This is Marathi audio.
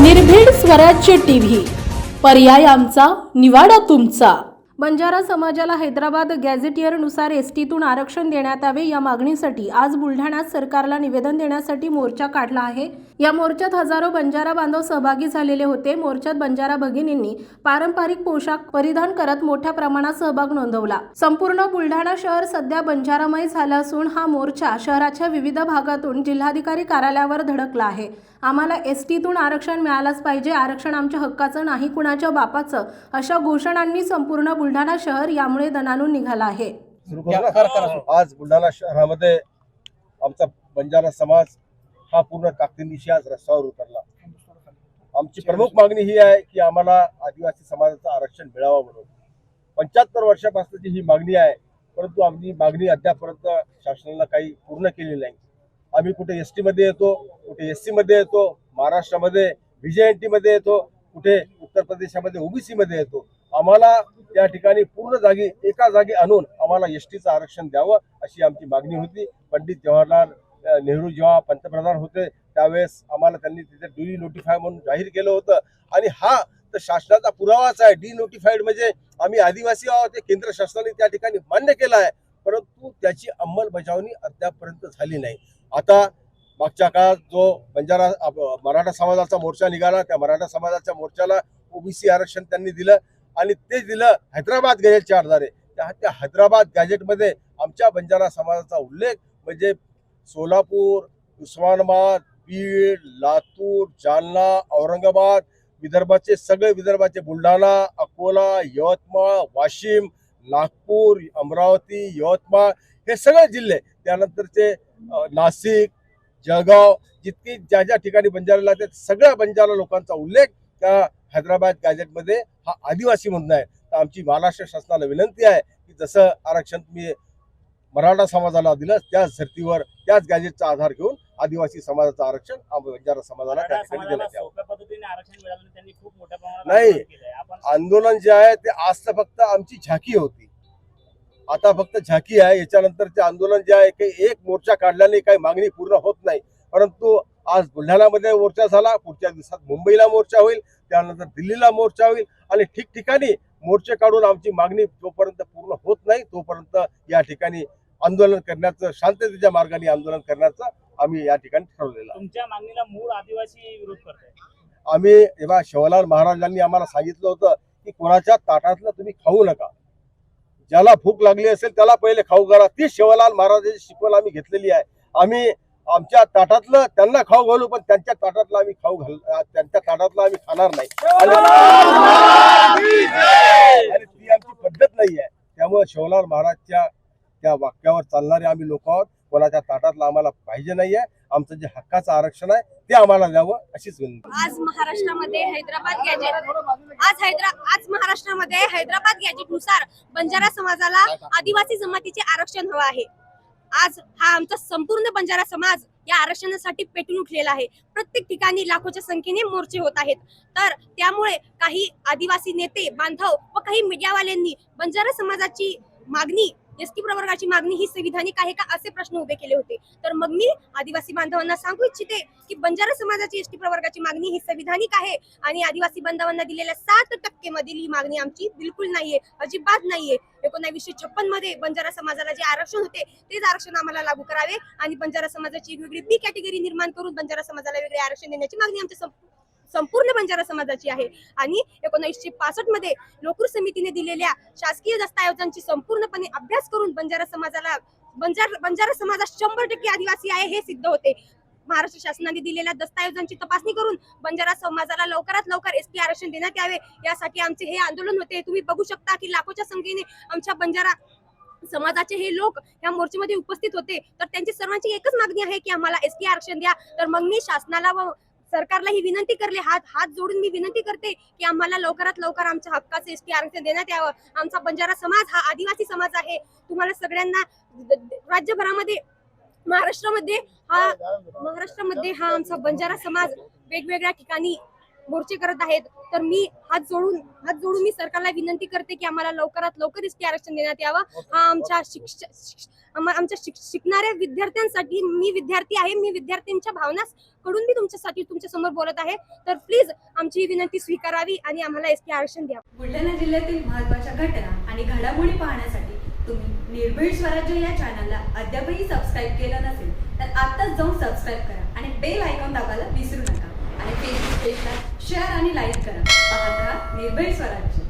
निर्भीड स्वराज्य टीव्ही. पर्याय आमचा निवाडा तुमचा. बंजारा समाजाला हैदराबाद गॅझेटियरनुसार एस टीतून आरक्षण देण्यात यावे या मागणीसाठी आज बुलढाण्यात सरकारला निवेदन देण्यासाठी मोर्चा काढला आहे. या मोर्चात हजारो बंजारा बांधव सहभागी झालेले होते. मोर्चात बंजारा भगिनींनी पारंपरिक पोशाख परिधान करत मोठ्या प्रमाणात सहभाग नोंदवला. संपूर्ण बुलढाणा शहर सध्या बंजारामय झालं असून हा मोर्चा शहराच्या विविध भागातून जिल्हाधिकारी कार्यालयावर धडकला आहे. आम्हाला एस टीतून आरक्षण मिळालंच पाहिजे. आरक्षण आमच्या हक्काचं नाही कुणाच्या बापाचं. अशा घोषणांनी संपूर्ण बुलढाणा शहर यामुळे दणानून निघाला आहे. आज बुलढाणा शहरामध्ये आमचा बंजारा समाज हा पूर्ण ताकदीनिशी आज रस्त्यावर उतरला. आमची प्रमुख मागणी ही आहे की आम्हाला आदिवासी समाजाचं आरक्षण मिळावं म्हणून. पंच्याहत्तर वर्षापासूनची ही मागणी आहे परंतु आमची मागणी अद्यापर्यंत शासनाला काही पूर्ण केलेली नाही. आम्ही कुठे एसमध्ये येतो कुठे एसमध्ये येतो महाराष्ट्रामध्ये व्हीजेएनटी मध्ये येतो कुठे उत्तर प्रदेशामध्ये ओबीसी मध्ये येतो. आम्हाला त्या ठिकाणी पूर्ण जागी एका जागी आणून आम्हाला एस टीचं आरक्षण द्यावं अशी आमची मागणी होती. पंडित जवाहरलाल नेहरू जेव्हा पंतप्रधान होते त्यावेळेस आम्हाला त्यांनी तिथे डी नोटिफाय म्हणून जाहीर केलं होतं. आणि हा तर शासनाचा पुरावाच आहे. डी नोटिफाईड म्हणजे आम्ही आदिवासी आहोत हे केंद्र शासनाने त्या ठिकाणी मान्य केलं आहे. परंतु त्याची अंमलबजावणी अद्यापपर्यंत झाली नाही. आता मागच्या काळात जो बंजारा मराठा समाजाचा मोर्चा निघाला त्या मराठा समाजाच्या मोर्चाला ओबीसी आरक्षण त्यांनी दिलं आणि ते दिलं हैदराबाद गॅजेटच्या आधारे. त्या त्या हैदराबाद गॅजेटमध्ये आमच्या बंजारा समाजाचा उल्लेख म्हणजे सोलापूर उस्मानाबाद बीड लातूर जालना औरंगाबाद विदर्भाचे सगळे विदर्भाचे बुलढाणा अकोला यवतमाळ वाशिम नागपूर अमरावती यवतमाळ हे सगळे जिल्हे त्यानंतरचे नाशिक जळगाव जितकी ज्या ज्या ठिकाणी बंजारा लागतात सगळ्या बंजारा लोकांचा उल्लेख त्या हैदराबाद गॅजेटमध्ये हा आदिवासी म्हणून आहे. तर आमची महाराष्ट्र शासनाला विनंती आहे की जसं आरक्षण तुम्ही मराठा समाजाला दिलं त्याच धर्तीवर त्याच गॅजेटचा आधार घेऊन आदिवासी समाजाचं आरक्षण बंजारा समाजाला त्या ठिकाणी देण्यात नाही. आंदोलन जे आहे ते आज तर फक्त आमची झाकी होती. आता फक्त झाकी आहे याच्यानंतरचे आंदोलन जे आहे काही एक मोर्चा काढल्याने काही मागणी पूर्ण होत नाही. परंतु आज बुलढाण्यामध्ये मोर्चा झाला पुढच्या दिवसात मुंबईला मोर्चा होईल त्यानंतर दिल्लीला मोर्चा होईल आणि ठिकठिकाणी मोर्चे काढून आमची मागणी जोपर्यंत पूर्ण होत नाही तोपर्यंत या ठिकाणी आंदोलन करण्याचं शांततेच्या मार्गाने आंदोलन करण्याचं आम्ही या ठिकाणी ठरवलेलं तुमच्या मागणीला मूळ आदिवासी विरोध करताय. आम्ही जेव्हा शिवलाल महाराजांनी आम्हाला सांगितलं होतं की कोणाच्या ताटातलं तुम्ही खाऊ नका ज्याला भूक लागली असेल त्याला पहिले खाऊ घाला. ती शिवलाल महाराजांची शिकवण आम्ही घेतलेली आहे. आम्ही आमच्या ताटातलं त्यांना खाऊ घालू पण त्यांच्या ताटातलं आम्ही खाऊ घाल त्यांच्या ताटातलं आम्ही खाणार नाही. आणि ती आमची पद्धत नाही आहे. त्यामुळे शिवलाल महाराजच्या त्या वाक्यावर चालणारे आम्ही लोक आहोत. कोणाच्या ताटातलं आम्हाला पाहिजे नाहीये. आमचं जे हक्काचं आरक्षण आहे ते आम्हाला द्यावं अशीच विनंती. आज महाराष्ट्रामध्ये हैदराबाद गॅजेट. आज हैदरा आज महाराष्ट्रामध्ये हैदराबाद गॅजेटनुसार बंजारा समाजाला आदिवासी जमातीचे आरक्षण हवं आहे. आज हा आमचा संपूर्ण बंजारा समाज या आरक्षणासाठी पेटून उठलेला आहे. प्रत्येक ठिकाणी लाखोच्या संख्येने मोर्चे होत आहेत. तर त्यामुळे काही आदिवासी नेते बांधव व काही मीडियावाल्यांनी बंजारा समाजाची मागणी एस टी प्रवर्गाची मागणी ही संविधानिक आहे का असे प्रश्न उभे केले होते. तर मग मी आदिवासी बांधवांना सांगू इच्छिते की बंजारा समाजाची एस टी प्रवर्गाची मागणी ही संविधानिक आहे आणि आदिवासी बांधवांना दिलेल्या सात टक्के मधील ही मागणी आमची बिलकुल नाहीये अजिबात नाहीये. एकोणावीसशे छप्पनमध्ये बंजारा समाजाला जे आरक्षण होते तेच आरक्षण आम्हाला लागू करावे आणि बंजारा समाजाची वेगळी बी कॅटेगरी निर्माण करून बंजारा समाजाला वेगळे आरक्षण देण्याची मागणी आमच्या संपूर्ण बंजारा समाजाची आहे. आणि एकोणीसशे पासष्टमध्ये लोकूर समितीने दिलेल्या शासकीय दस्ताऐवजांची संपूर्णपणे अभ्यास करून बंजारा समाजाला बंजार बंजारा समाजात शंभर टक्के आदिवासी आहे हे सिद्ध होते. महाराष्ट्र शासनाने दिलेल्या दस्ताऐवजांची तपासणी करून बंजारा समाजाला लवकरात लवकर एस टी आरक्षण देण्यात यावे यासाठी आमचे हे आंदोलन होते. तुम्ही बघू शकता की लाखोच्या संख्येने आमच्या बंजारा समाजाचे हे लोक या मोर्चेमध्ये उपस्थित होते. तर त्यांची सर्वांची एकच मागणी आहे की आम्हाला एस टी आरक्षण द्या. तर मग मी शासनाला व सरकारला ही विनंती करली हात हात जोडून मी विनंती करते की आम्हाला लवकरात लवकर आमच्या हक्काचे एस टी आरक्षण देण्यात यावं. आमचा बंजारा समाज हा आदिवासी समाज आहे. तुम्हाला सगळ्यांना राज्यभरामध्ये महाराष्ट्रामध्ये हा महाराष्ट्रामध्ये हा आमचा बंजारा समाज वेगवेगळ्या ठिकाणी मोर्चे करत आहेत तर मी हात जोडून हात जोडून मी सरकारला विनंती करते की आम्हाला लवकरात लवकर एसटी आरक्षण देण्यात यावं. हा आमच्या शिक्ष आमच्या शिकणाऱ्या विद्यार्थ्यांसाठी मी विद्यार्थी आहे मी विद्यार्थ्यांच्या भावना कडून मी तुमच्यासाठी तुमच्यासमोर बोलत आहे. तर प्लीज आमची ही विनंती स्वीकारावी आणि आम्हाला एसटी आरक्षण द्या. बुलढाणा जिल्ह्यातील महत्त्वाच्या घटना आणि घडामोडी पाहण्यासाठी तुम्ही निर्भीड स्वराज्य या चॅनलला अद्यापही सबस्क्राईब केलं नसेल तर आत्ताच जाऊन सबस्क्राईब करा आणि बेल आयकॉन दाबायला विसरू नका. आणि फेसबुक पेजला शेअर आणि लाईक करा. पाहत राहा निर्भय स्वराज्य.